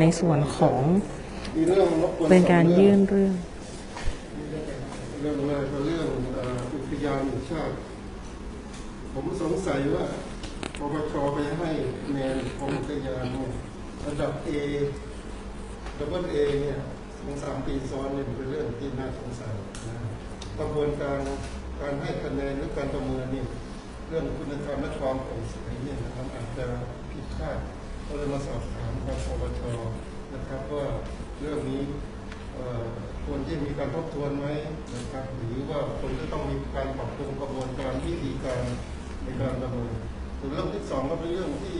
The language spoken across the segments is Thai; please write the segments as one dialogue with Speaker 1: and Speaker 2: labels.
Speaker 1: ในส่วนของ
Speaker 2: เป็
Speaker 1: นการยื่นเรื่อง
Speaker 2: เรื่องแรกก็เรื่องอุทยานแห่งชาติ ผมสงสัยว่าปปชไปให้คะแนนของอุทยานระดับ A ดับเบิลเอเนี่ยสองสามปีซ้อนเนี่ยเป็นเรื่องที่น่าสงสัยนะกระบวนการการให้คะแนนหรือการประเมินนี่เรื่องคุณธรรมและความโปร่งใสเนี่ยนะครับอาจจะผิดพลาด ก็เลยมาสอบถามทางปปชนะครับว่าเรื่องนี้ควรที่มีการทบทวนไหมนะครับ หรือว่าควรจะต้องมีการปรับปรุงกระบวนการวิธีการในการดำเนินส่วนเรื่องที่สองก็เป็นเรื่องที่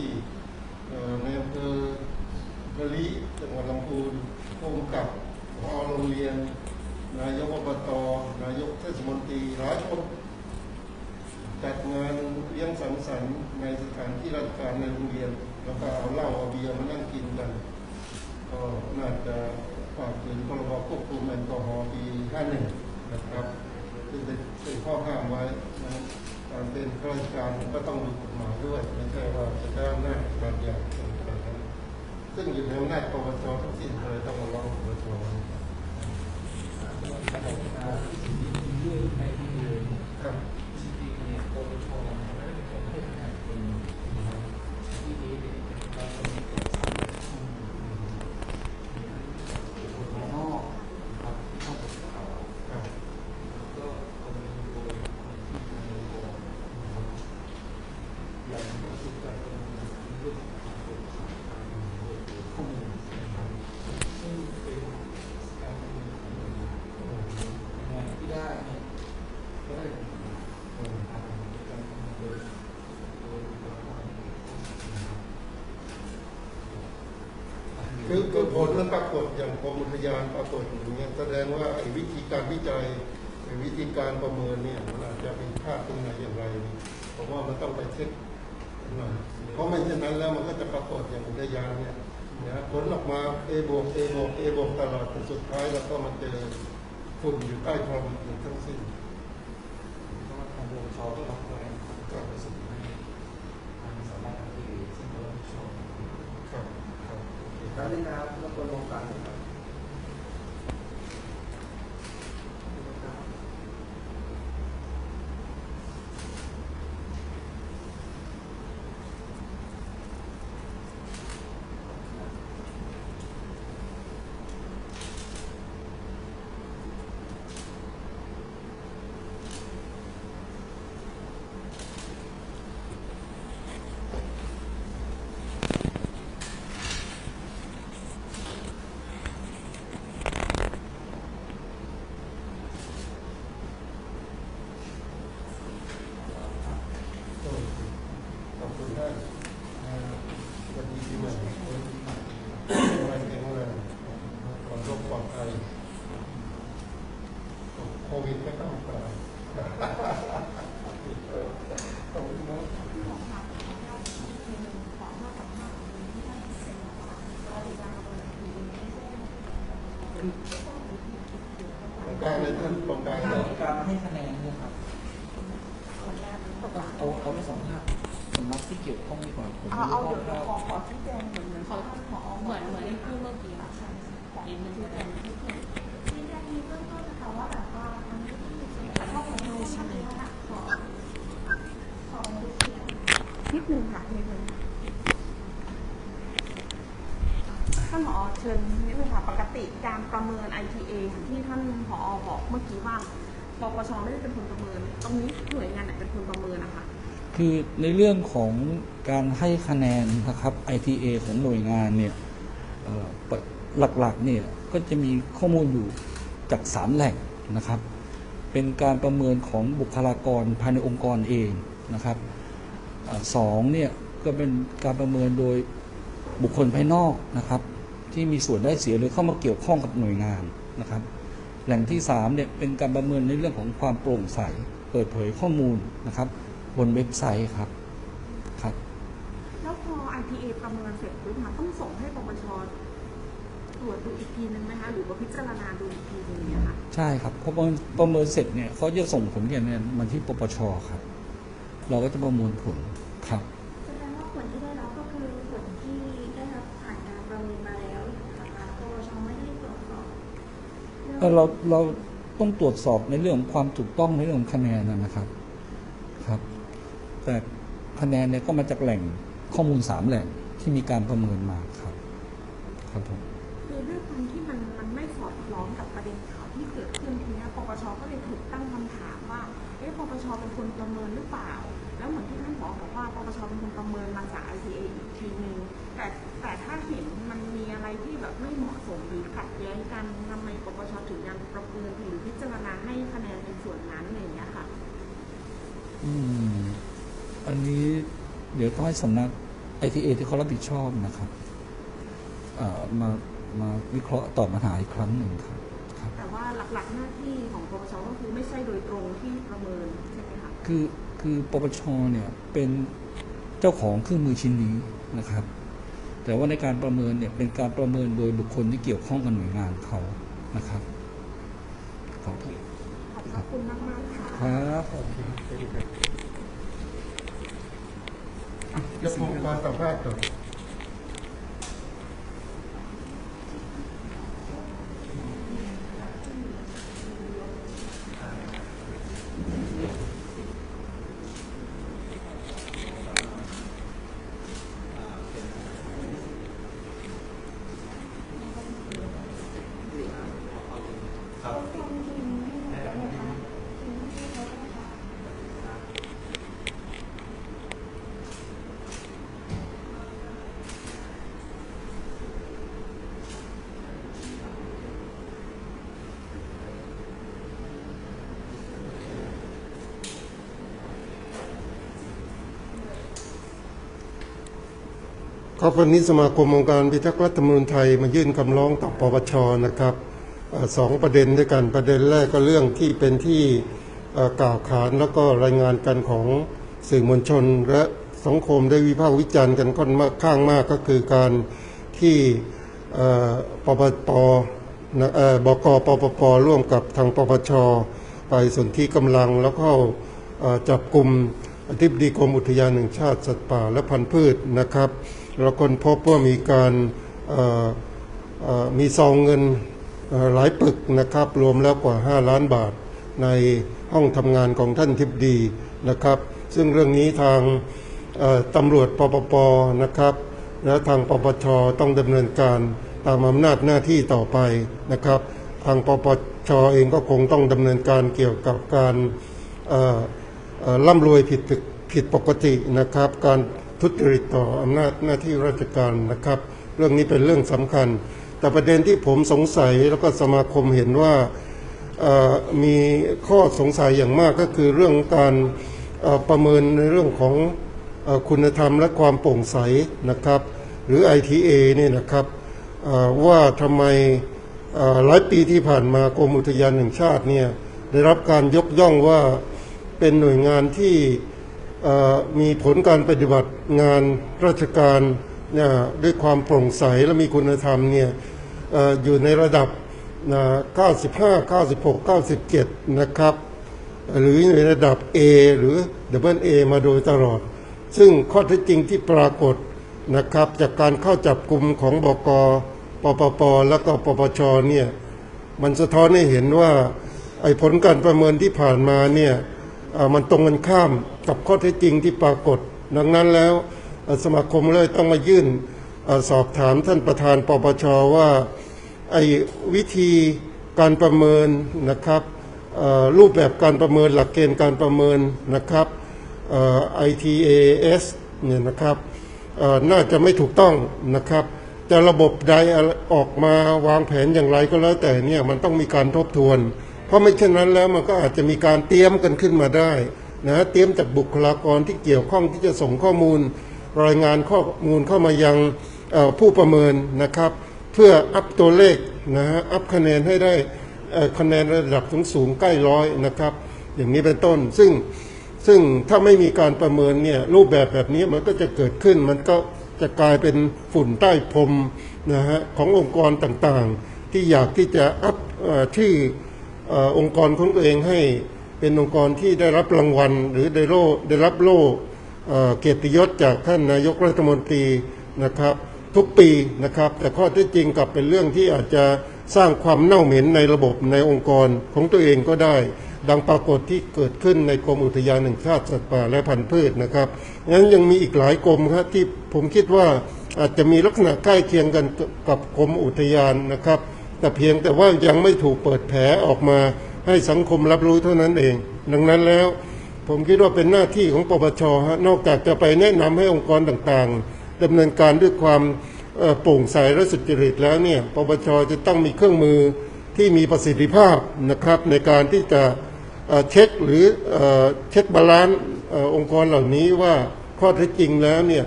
Speaker 2: ในอำเภอกะลิจังหวัดลำพูนผู้กำกับพอโรงเรียน นายกอบตนายกเทศมนตรีหลายคนจัดงานเลี้ยงสังสรรค์ในสถานที่ราชการในโรงเรียน แล้วก็เอาเหล้าเอาเบียร์มานั่งกินกัน ก็น่าจะฝากถึงพรบควบคุมแอลกอฮอล์ปี 51 นะครับ ซึ่งเป็นข้อห้ามไว้นะการเป็นข้าราชการก็ต้องดูกฎหมายด้วยไม่ใช่ว่าจะได้อำนาจบางอย่างซึ่งอยู่ในอำนาจปปชทั้งสิ้นเลยต้องมาร้องปปช คือคือผลมันปรากฏอย่างกรมอุทยานปรากฏอย่างเงี้ยแสดงว่าไอ้วิธีการวิจัยไอ้วิธีการประเมินเนี่ยมันอาจจะเป็นพลาดตรงไหนอย่างไรนี่ผมว่ามันต้องไปเช็คหน่อยเพราะไม่เช่นนั้นแล้วมันก็จะปรากฏอย่างอุทยานเนี่ยนะผลออกมา A บวก A บวก A บวกตลอดจนสุดท้ายแล้วก็มันเจอฝุ่นอยู่ใต้ท้องมันทั้งสิ้นครับครับ
Speaker 3: การเล่นน้ำแล้วก็ลงกันครับ
Speaker 2: ขอบคุณท่านอ่าสวัสดีปีใหม่วันแข็งแรงขอโรค ปลอดภัยโควิดไม่ต้องกตรงกลางเลยท่านตรงกลางเลย
Speaker 4: การให้คะแนนเนี่ยครับเอาเอาไม่สองภาพสำนักที่เกี่ยวข้องดีกว่าผม
Speaker 5: เอา
Speaker 4: ไม่
Speaker 5: เอา
Speaker 4: รู้
Speaker 5: เดี๋ นิ
Speaker 6: ดนึง
Speaker 5: ค่ะนิดนึงท่านผอเชิญนิดนึงค่ะปกติการประเมิน ITA ที่ท่านผอบอกเมื่อกี้ว่าปปชไม่ได้เป็นคนประเมิน ตรงนี้หน่วยงานไหนเป็นคนประเมินนะคะ
Speaker 4: คือในเรื่องของการให้คะแนนนะครับ ITA ของหน่วยงานเนี่ยหลักๆเนี่ยก็จะมีข้อมูลอยู่จากสามแหล่งนะครับ เป็นการประเมินของบุคลากรภายในองค์กรเองนะครับ สองเนี่ยก็เป็นการประเมินโดยบุคคลภายนอกนะครับ ที่มีส่วนได้เสียหรือเข้ามาเกี่ยวข้องกับหน่วยงานนะครับ แหล่งที่สามเนี่ยเป็นการประเมินในเรื่องของความโปร่งใสเปิดเผยข้อมูลนะครับ บนเว็บไซต์ครับครับ
Speaker 5: แล้วพอ IPA ประเมินเสร็จปุ๊บมันต้องส่งให้ปปชตรวจดูอีกทีนึงไหมคะหรือว่าพิจารณาดูอีกทีนึงเนี่ยค่ะ
Speaker 4: ใช่ครับพอประเมินประเมินเสร็จเนี่ยเขาจะส่งผลคะแนนมาที่ปปชครับ เราก็จะประมวลผล ครับ
Speaker 7: แสดงว่าผลที่ได้รับก็คือผลที่ได้รับผ่านการประเมินมาแล้วปปชไม่ได้ตรวจสอบ
Speaker 4: เออเราเราต้องตรวจสอบในเรื่องความถูกต้องในเรื่องคะแนนนะครับครับ แต่คะแนนเนี่ยก็มาจากแหล่งข้อมูลสามแหล่งที่มีการประเมินมาครับ ครับผม
Speaker 5: คือเรื่องที่มันมันไม่สอดคล้องกับประเด็นข่าวที่เกิดขึ้นทีนี้ปปชก็เลยถูกตั้งคำถามว่าเอ๊ะปปชเป็นคนประเมินหรือเปล่า แล้วเหมือนที่ท่านผอบอกว่าปปชเป็นคนประเมินมาจาก ICA อีกทีนึงแต่แต่ถ้าเห็นมันมีอะไรที่แบบไม่เหมาะสมหรือขัดแย้งกันทำไมปปชถึงยังประเมินหรือพิจารณาให้คะแนนในส่วนนั้นอะไรอย่างเงี้ยค่ะ
Speaker 4: อืม อันนี้เดี๋ยวต้องให้สำนัก ITA ที่เขารับผิดชอบนะครับเอ่อมามาวิเคราะห์ตอบปัญหาอีกครั้งหนึ่งครับครับ
Speaker 5: แต่ว่าหลักๆหน้าที่ของปปชก็คือไม่ใช่โดยตรงที่ประเมิน ใช่ไหมคะ
Speaker 4: คือ คือปปชเนี่ยเป็นเจ้าของเครื่องมือชิ้นนี้นะครับ แต่ว่าในการประเมินเนี่ยเป็นการประเมินโดยบุคคลที่เกี่ยวข้องกับหน่วยงานเขานะครับขอบคุณ
Speaker 5: ขอบพระคุณมากๆค่ะ
Speaker 4: ครับ
Speaker 2: จะผมขอสัมภาษณ์ก่อน ครับวันนี้สมาคมองค์การพิทักษ์รัฐธรรมนูญไทยมายื่นคำร้องต่อปปชนะครับอสองประเด็นด้วยกันประเด็นแรกก็เรื่องที่เป็นที่กล่าวขานแล้วก็รายงานกันของสื่อมวลชน และสังคมได้วิพากษ์วิจารณ์กันค่อนข้างมากก็คือการที่ปปปบกปปปร่วมกับทางปปช ไปสนที่กำลังแล้วก็เอ่อจับกลุ่มอธิบดีกรมอุทยานแห่งชาติสัตว์ป่าและพันธุ์พืชนะครับ เราคนพบว่ามีการมีซองเงินหลายปึกนะครับ รวมแล้วกว่า 5 ล้านบาทในห้องทำงานของท่านทิบดีนะครับ ซึ่งเรื่องนี้ทางตำรวจปปปนะครับ และทางปปชต้องดำเนินการตามอำนาจหน้าที่ต่อไปนะครับ ทางปปชเองก็คงต้องดำเนินการเกี่ยวกับการเอ่อเอ่อร่ำรวยผิดผิดปกตินะครับ การ ทุจริตต่ออำนาจหน้าที่ราชการนะครับ เรื่องนี้เป็นเรื่องสำคัญ แต่ประเด็นที่ผมสงสัยแล้วก็สมาคมเห็นว่ามีข้อสงสัยอย่างมากก็คือเรื่องการประเมินในเรื่องของอคุณธรรมและความโปร่งใสนะครับ หรือ ITA เนี่ยนะครับว่าทำไมหลายปีที่ผ่านมากรมอุทยานแห่งชาติเนี่ยได้รับการยกย่องว่าเป็นหน่วยงานที่ มีผลการปฏิบัติงานราชการเนี่ยด้วยความโปร่งใสและมีคุณธรรมเนี่ยออยู่ในระดับ 95 96 97 นะครับ หรือในระดับ A หรือ Double A มาโดยตลอด ซึ่งข้อเท็จจริงที่ปรากฏนะครับ จากการเข้าจับกลุ่มของบกปปป แล้วก็ปปชเนี่ยมันสะท้อนให้เห็นว่าไอ้ผลการประเมินที่ผ่านมาเนี่ย มันตรงกันข้ามกับข้อเท็จจริงที่ปรากฏ ดังนั้นแล้วสมาคมเลยต้องมายื่นอสอบถามท่านประธานปปชว่าไอ้วิธีการประเมินนะครับรูปแบบการประเมินหลักเกณฑ์การประเมินนะครับ ITAS เนี่ยนะครับน่าจะไม่ถูกต้องนะครับ จะระบบใดออกมาวางแผนอย่างไรก็แล้วแต่เนี่ยมันต้องมีการทบทวน เพราะไม่เช่นนั้นแล้วมันก็อาจจะมีการเตรียมกันขึ้นมาได้นะเตรียมจากบุคลากรที่เกี่ยวข้องที่จะส่งข้อมูล รายงานข้อมูลเข้ามายังผู้ประเมินนะครับ เพื่ออัพตัวเลขนะฮะอัพคะแนนให้ได้คะแนนระดับสูงสูงใกล้ร้อยนะครับ อย่างนี้เป็นต้น ซึ่งซึ่งถ้าไม่มีการประเมินเนี่ยรูปแบบแบบนี้มันก็จะเกิดขึ้น มันก็จะกลายเป็นฝุ่นใต้พรมนะฮะขององค์กรต่างๆ ที่อยากที่จะอัพเอ่อชื่อ องค์กรของตัวเองให้เป็นองค์กรที่ได้รับรางวัล หรือได้โล่ได้รับโล่เอ่อเกียรติยศจากท่านนายกรัฐมนตรีนะครับทุกปีนะครับ แต่ข้อเท็จจริงกลับเป็นเรื่องที่อาจจะสร้างความเน่าเหม็นในระบบในองค์กรของตัวเองก็ได้ ดังปรากฏที่เกิดขึ้นในกรมอุทยานแห่งชาติสัตว์ป่าและพันธุ์พืชนะครับงั้นยังมีอีกหลายกรมครับที่ผมคิดว่าอาจจะมีลักษณะใกล้เคียงกันกับกรมอุทยานนะครับ แต่เพียงแต่ว่ายังไม่ถูกเปิดแผลออกมาให้สังคมรับรู้เท่านั้นเอง ดังนั้นแล้วผมคิดว่าเป็นหน้าที่ของปปชฮะนอกจากจะไปแนะนำให้องค์กรต่างๆดำเนินการด้วยความโปร่งใสและสุจริตแล้วเนี่ยปปชจะต้องมีเครื่องมือที่มีประสิทธิภาพนะครับในการที่จะเช็คหรือเช็คบาลานซ์องค์กรเหล่านี้ว่าข้อเท็จจริงแล้วเนี่ย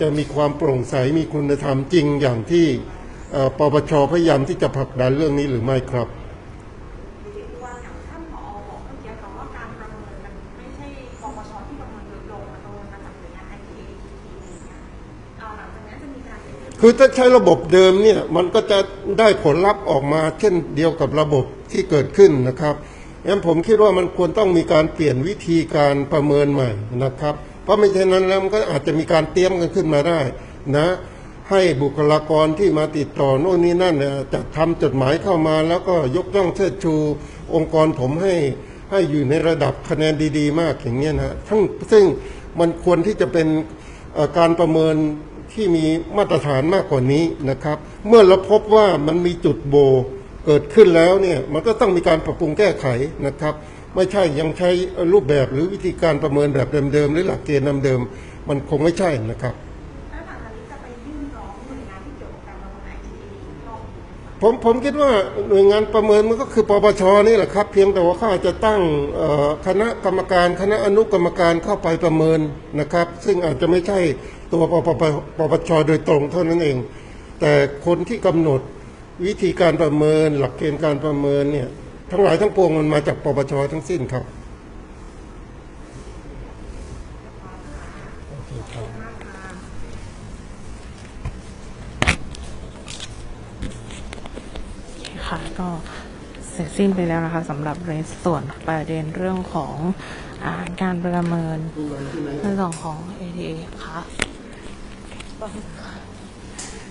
Speaker 2: จะมีความโปร่งใสมีคุณธรรมจริงอย่างที่ ปปชพยายามที่จะผลักดันเรื่องนี้หรือไม่ครับ
Speaker 5: คือ
Speaker 2: ถ้าใช้ระบบเดิมเนี่ยมันก็จะได้ผลลัพธ์ออกมาเช่นเดียวกับระบบที่เกิดขึ้นนะครับงั้นผมคิดว่ามันควรต้องมีการเปลี่ยนวิธีการประเมินใหม่นะครับ เพราะไม่เช่นนั้นแล้วมันก็อาจจะมีการเตรียมกันขึ้นมาได้นะ ให้บุคลากรที่มาติดต่อโน่นนี่นั่นจะทำจดหมายเข้ามา แล้วก็ยกย่องเชิดชูองค์กรผมให้ให้อยู่ในระดับคะแนนดี ๆ มากอย่างเงี้ยนะทั้งซึ่งมันควรที่จะเป็นการประเมินที่มีมาตรฐานมากกว่านี้นะครับ เมื่อเราพบว่ามันมีจุดโบเกิดขึ้นแล้วเนี่ยมันก็ต้องมีการปรับปรุงแก้ไขนะครับ ไม่ใช่ยังใช้รูปแบบหรือวิธีการประเมินแบบเดิมๆหรือหลักเกณฑ์เดิมๆมันคงไม่ใช่นะครับ ผมผมคิดว่าหน่วยงานประเมินมันก็คือปปชนี่แหละครับ เพียงแต่ว่าเขาอาจจะตั้งคณะกรรมการคณะอนุกรรมการเข้าไปประเมินนะครับ ซึ่งอาจจะไม่ใช่ตัวปปปปปชโดยตรงเท่านั้นเอง แต่คนที่กำหนดวิธีการประเมิน หลักเกณฑ์การประเมินเนี่ยทั้งหลายทั้งปวงมันมาจากปปชทั้งสิ้นครับ
Speaker 6: ค่ะก็เสิ้นไปแล้วนะคะสำหรับในส่วนประเด็นเรื่องของอาการประเมินในส่วนของ ATA ค่ะ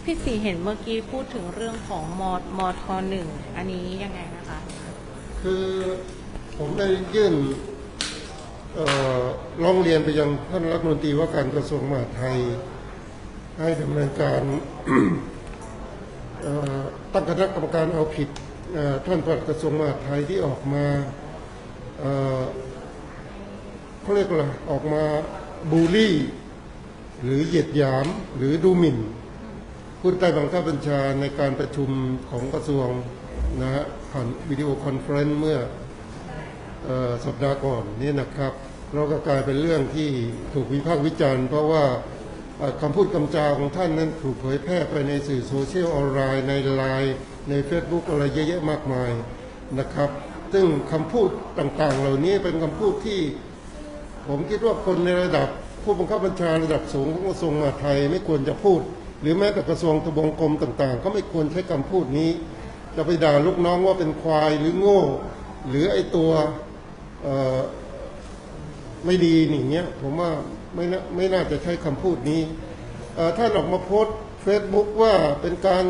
Speaker 6: พี่สีเห็นเมื่อกี้พูดถึงเรื่องของมอมอทหนึ่งอันนี้ยังไงนะคะ
Speaker 2: คือผมได้ยื่นร้องเรียนไปยังท่านรัฐมนตรีว่าการกระทรวงมหาดไทย ให้ดำเนินการตั้งคณะกรรมการเอาผิด ท่านปลัดกระทรวงมหาดไทยที่ออกมาเขาเรียกอะไรออกมาบูลลี่ หรือเหยียดหยามหรือดูหมิ่นผู้ใต้บังคับบัญชาในการประชุมของกระทรวงนะฮะผ่านวิดีโอคอนเฟรนซ์เมื่อเออสัปดาห์ก่อนนี่นะครับเราก็กลายเป็นเรื่องที่ถูกวิพากษ์วิจารณ์ เพราะว่า คำพูดคำจาของท่านนั้นถูกเผยแพร่ไปในสื่อโซเชียลออนไลน์ในไลน์ใน Facebook อะไรเยอะแยะมากมายนะครับ ซึ่งคำพูดต่างๆ เหล่านี้เป็นคำพูดที่ ผมคิดว่าคนในระดับผู้บังคับบัญชาระดับสูงของกระทรวงมหาดไทยไม่ควรจะพูด หรือแม้แต่กระทรวงทบวงกรมต่างๆ ก็ไม่ควรใช้คำพูดนี้ จะไปด่าลูกน้องว่าเป็นควายหรือโง่ หรือไอตัว ไม่ดีอย่างเงี้ยผมว่าไม่น่าไม่น่าจะใช้คำพูดนี้เอ่อท่านออกมาโพสเฟซบุ๊กว่าเป็นการ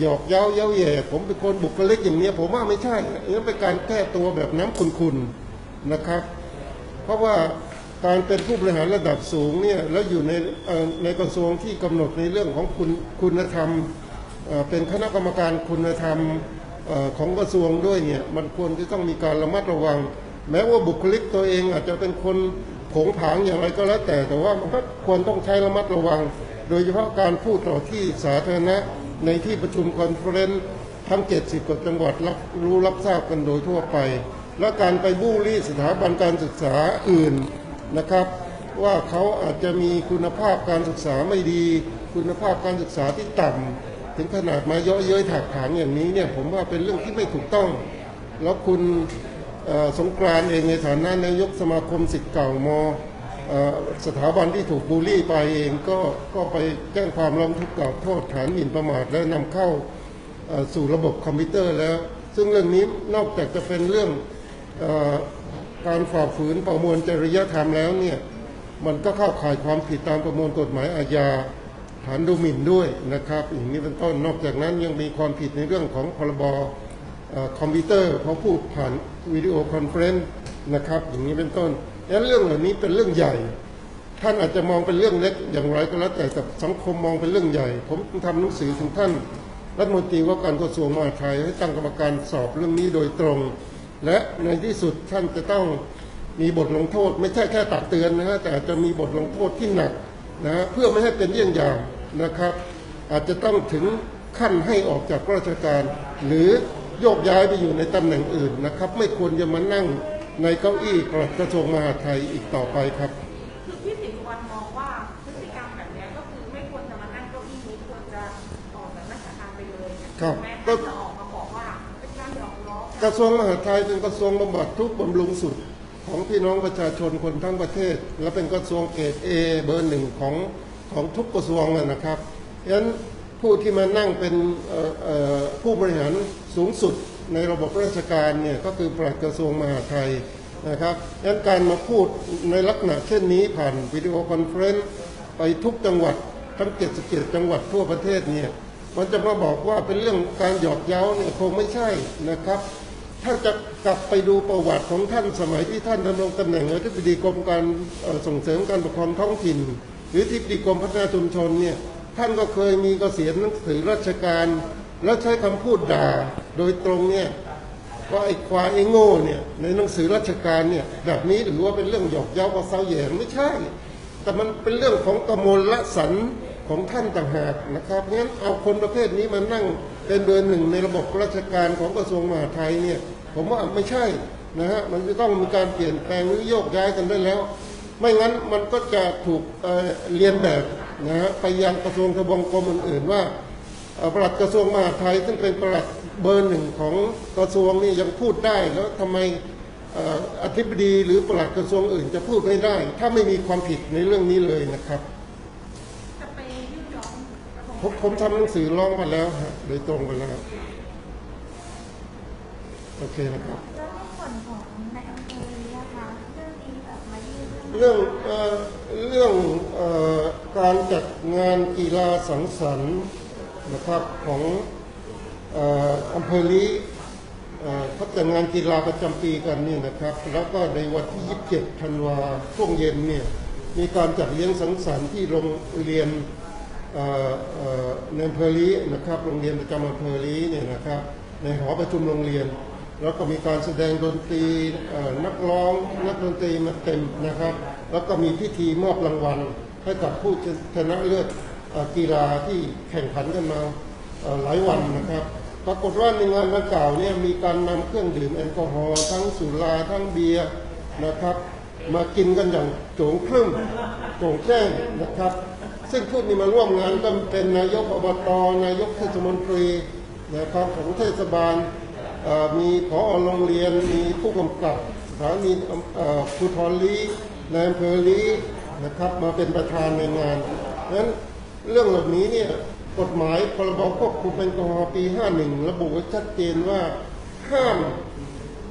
Speaker 2: หยอกเย้าเย้าแย่ผมเป็นคนบุคลิกอย่างเนี้ยผมว่าไม่ใช่นนี้เป็นการแก้ตัวแบบน้ำคุณๆนะครับ เพราะว่าการเป็นผู้บริหารระดับสูงเนี่ยแล้วอยู่ในในกระทรวงที่กำหนดในเรื่องของคุณคุณธรรมเป็นคณะกรรมการคุณธรรมของกระทรวงด้วยเนี่ยมันควรจะต้องมีการระมัดระวัง แม้ว่าบุคลิกตัวเองอาจจะเป็นคนผงผางอย่างไรก็แล้วแต่ แต่ว่ามันก็ควรต้องใช้ระมัดระวัง โดยเฉพาะการพูดต่อที่สาธารณะในที่ประชุมคอนเฟอเรนซ์ทั้ง 70 กว่าจังหวัดรับรู้รับทราบกันโดยทั่วไป และการไปบูลลี่สถาบันการศึกษาอื่นนะครับ ว่าเขาอาจจะมีคุณภาพการศึกษาไม่ดี คุณภาพการศึกษาที่ต่ำถึงขนาดมาเยาะเย้ยถักถางอย่างนี้เนี่ยผมว่าเป็นเรื่องที่ไม่ถูกต้อง แล้วคุณ สงกรานเองในฐานะนายกสมาคมสิทธิ์เก่ามอสถาบันที่ถูกบูลลี่ไปเองก็ก็ไปแจ้งความร้องทุกข์กล่าวโทษฐานหมิ่นประมาทและนำเข้าสู่ระบบคอมพิวเตอร์แล้ว ซึ่งเรื่องนี้นอกจากจะเป็นเรื่องอการฝ่าฝืนประมวลจริยธรรมแล้วเนี่ยมันก็เข้าข่ายความผิดตามประมวลกฎหมายอาญาฐานดูหมิ่นด้วยนะครับอย่างนี้เป็นต้นนอกจากนั้นยังมีความผิดในเรื่องของพรบเอ่อ คอมพิวเตอร์เพราะพูดผ่านวิดีโอคอนเฟรนซ์นะครับอย่างนี้เป็นต้นดังนั้นเรื่องเหล่านี้เป็นเรื่องใหญ่ ท่านอาจจะมองเป็นเรื่องเล็กอย่างไรก็แล้วแต่แต่สังคมมองเป็นเรื่องใหญ่ ผมทำหนังสือถึงท่านรัฐมนตรีว่าการกระทรวงมหาดไทยให้ตั้งกรรมการสอบเรื่องนี้โดยตรง และในที่สุดท่านจะต้องมีบทลงโทษ ไม่ใช่แค่ตักเตือนนะฮะแต่จะมีบทลงโทษที่หนักนะฮะเพื่อไม่ให้เป็นเยี่ยงอย่างนะครับ อาจจะต้องถึงขั้นให้ออกจากราชการ หรือ โยกย้ายไปอยู่ในตำแหน่งอื่นนะครับ ไม่ควรจะมานั่งในเก้าอี้ปลัดกระทรวงมหาดไทยอีกต่อไปครับ
Speaker 5: คือพี่ศรีสุวรรณมองว่าพฤติกรรมแบบนี้ก็คือไม่ควรจะมานั่งเก้าอี้นี้ควรจะออกจากราชการไปเลย
Speaker 2: ครับ
Speaker 5: แม้ท่านจะออกมาบอกว่าเป็นการหยอกล้อก
Speaker 2: ระทรวงมหาดไทยเป็นกระทรวงบำบัดทุกบำรุงสุดของพี่น้องประชาชนคนทั้งประเทศ และเป็นกระทรวงเกรดเอเบอร์หนึ่งของของทุกกระทรวงเลยนะครับฉะนั้น ผู้ที่มานั่งเป็นผู้บริหารสูงสุดในระบบราชการเนี่ยก็คือปลัดกระทรวงมหาดไทยนะครับฉะนั้นการมาพูดในลักษณะเช่นนี้ผ่านวิดีโอคอนเฟรนซ์ไปทุกจังหวัดทั้ง 77 จังหวัดทั่วประเทศเนี่ยมันจะมาบอกว่าเป็นเรื่องการหยอกเย้าเนี่ยคงไม่ใช่นะครับ ถ้าจะกลับไปดูประวัติของท่านสมัยที่ท่านดำรงตำแหน่งอธิบดีกรมการส่งเสริมการปกครองท้องถิ่น หรืออธิบดีกรมพัฒนาชุมชนเนี่ย ท่านก็เคยมีเกษียณหนังสือราชการ แล้วใช้คำพูดด่าโดยตรงเนี่ยว่าไอ้ควายไอ้โง่เนี่ยในหนังสือราชการเนี่ยแบบนี้หรือว่าเป็นเรื่องหยอกเย้ากับเซาแหยงไม่ใช่ แต่มันเป็นเรื่องของกมลละสันของท่านต่างหากนะครับงั้นเอาคนประเภทนี้มานั่งเป็นเบอร์หนึ่งในระบบราชการของกระทรวงมหาดไทยเนี่ยผมว่าไม่ใช่นะฮะมันจะต้องมีการเปลี่ยนแปลงหรือโยกย้ายกันได้แล้ว ไม่งั้นมันก็จะถูกเเรียนแบบ นะฮะไปยังกระทรวงทบวงกรมอื่นๆว่าเอ่อปลัดกระทรวงมหาดไทยซึ่งเป็นปลัดเบอร์หนึ่งของกระทรวงนี่ยังพูดได้แล้วทำไมเอ่ออธิบดีหรือปลัดกระทรวงอื่นจะพูดไม่ได้ ถ้าไม่มีความผิดในเรื่องนี้เลยนะครับ
Speaker 5: จะไปยื่นร้องกระทรวง
Speaker 2: ผมผมทำหนังสือร้องมาแล้วฮะโดยตรงไปแล้วโอเคนะครับ
Speaker 1: เรื่อง
Speaker 2: เอเรื่องอการจัดงานกีฬาสังสรรค์นะครับของอำเภอลีเขาจัดงานกีฬาประจำปีกันนี่นะครับ แล้วก็ในวันที่ 27 ธันวาช่วงเย็นเนี่ยมีการจัดเลี้ยงสังสรรค์ที่โรงเรียนในอำเภอลีนะครับ โรงเรียนประจำอำเภอลีเนี่ยนะครับในหอประชุมโรงเรียน แล้วก็มีการแสดงดนตรีนักร้องนักดนตรีมาเต็มนะครับ แล้วก็มีพิธีมอบรางวัล ให้กับผู้ชนะเลิศเอ่อกีฬาที่แข่งขันกันมาหลายวันนะครับ ปรากฏว่าในงานดังกล่าวเนี่ยมีการนำเครื่องดื่มแอลกอฮอล์ทั้งสุราทั้งเบียร์นะครับ มากินกันอย่างโจงครึ่มโจงแจ้งนะครับ ซึ่งผู้ที่มาร่วมงานก็เป็นนายกอบตนายกเทศมนตรีนะครับของเทศบาล มีผอโรงเรียนมีผู้กำกับสถานีเอ่อภูธรลีในอำเภอลีนะครับมาเป็นประธานในงานเพราะฉะนั้นเรื่องเหล่านี้เนี่ยกฎหมายพรบควบคุมแอลกอฮอล์ปี 51 ระบุไว้ชัดเจนว่าห้าม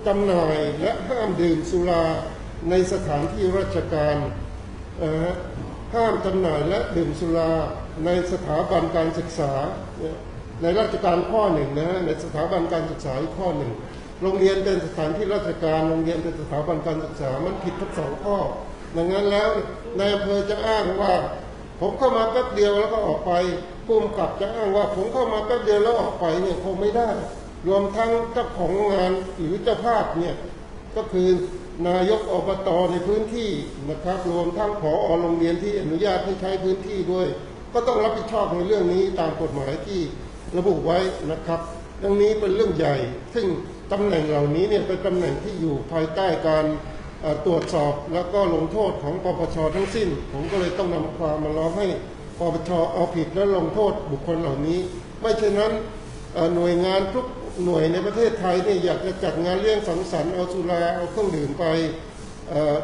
Speaker 2: จำหน่ายและห้ามดื่มสุราในสถานที่ราชการห้ามจำหน่ายและดื่มสุราในสถาบันการศึกษา ในราชการข้อหนึ่งนะฮะในสถาบันการศึกษาข้อหนึ่งโรงเรียนเป็นสถานที่ราชการโรงเรียนเป็นสถาบันการศึกษามันผิดทั้งสองข้อดังนั้นแล้วนายอำเภอจะอ้างว่า ผมเข้ามาแป๊บเดียวแล้วก็ออกไปผู้กำกับจะอ้างว่า ผมเข้ามาแป๊บเดียวแล้วออกไปเนี่ยคงไม่ได้ รวมทั้งเจ้าของงานหรือเจ้าภาพเนี่ยก็คือนายกอบตในพื้นที่นะครับ รวมทั้งผอโรงเรียนที่อนุญาตให้ใช้พื้นที่ด้วย ก็ต้องรับผิดชอบในเรื่องนี้ตามกฎหมายที่ ระบุไว้นะครับ ดังนี้เป็นเรื่องใหญ่ ซึ่งตำแหน่งเหล่านี้เนี่ยเป็นตำแหน่งที่อยู่ภายใต้การตรวจสอบแล้วก็ลงโทษของปปชทั้งสิ้น ผมก็เลยต้องนำความมาร้องให้ปปชเอาผิดและลงโทษบุคคลเหล่านี้ ไม่เช่นนั้นหน่วยงานทุกหน่วยในประเทศไทยเนี่ยอยากจะจัดงานเลี้ยงสังสรรค์เอาสุราเอาเครื่องดื่มไป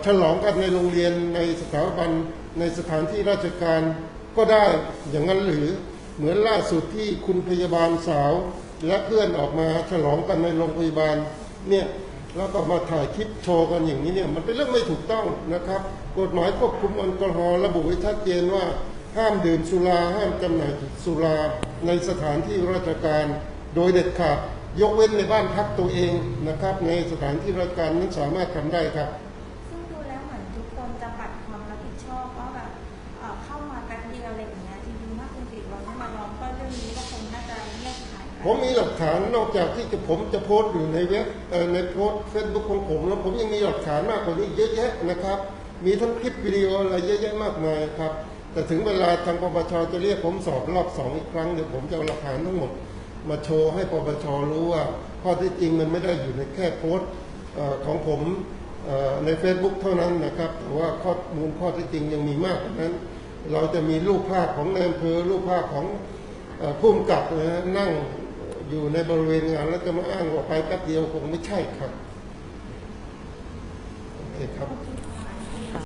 Speaker 2: ฉลองกันในโรงเรียนในสถาบันในสถานที่ราชการก็ได้อย่างนั้นหรือ เหมือนล่าสุดที่คุณพยาบาลสาว และเพื่อนออกมาฉลองกันในโรงพยาบาลเนี่ยแล้วก็มาถ่ายคลิปโชว์กันอย่างนี้เนี่ยมันเป็นเรื่องไม่ถูกต้องนะครับ กฎหมายควบคุมแอลกอฮอล์ระบุไว้ชัดเจนว่า ห้ามดื่มสุราห้ามจำหน่ายสุราในสถานที่ราชการ โดยเด็ดขาดยกเว้นในบ้านพักตัวเองนะครับ ในสถานที่ราชการนั้นสามารถทำได้ครับ
Speaker 1: ผมมีห
Speaker 2: ลักฐานนอกจากที่จะผมจะโพสต์อยู่ในเว็บในโพสเฟซบุ๊กของผมแล้วผมยังมีหลักฐานมากกว่านี้เยอะแยะนะครับ มีทั้งคลิปวิดีโออะไรเยอะแยะมากมายครับ แต่ถึงเวลาทางปปชจะเรียกผมสอบรอบสองอีกครั้งเดี๋ยวผมจะเอาหลักฐานทั้งหมด มาโชว์ให้ปปชรู้ว่าข้อที่จริงมันไม่ได้อยู่ในแค่โพสต์ของผมใน Facebook เท่านั้นนะครับแต่ว่าข้อมูลข้อที่จริงยังมีมากกว่านั้น เราจะมีรูปภาพของนายอำเภอรูปภาพของผู้กำกับนะนั่ง อยู่ในบริเวณงานแล้วจะมาอ้างว่าไปแป๊บเดียวคงไม่ใช่ครับโอเคครับ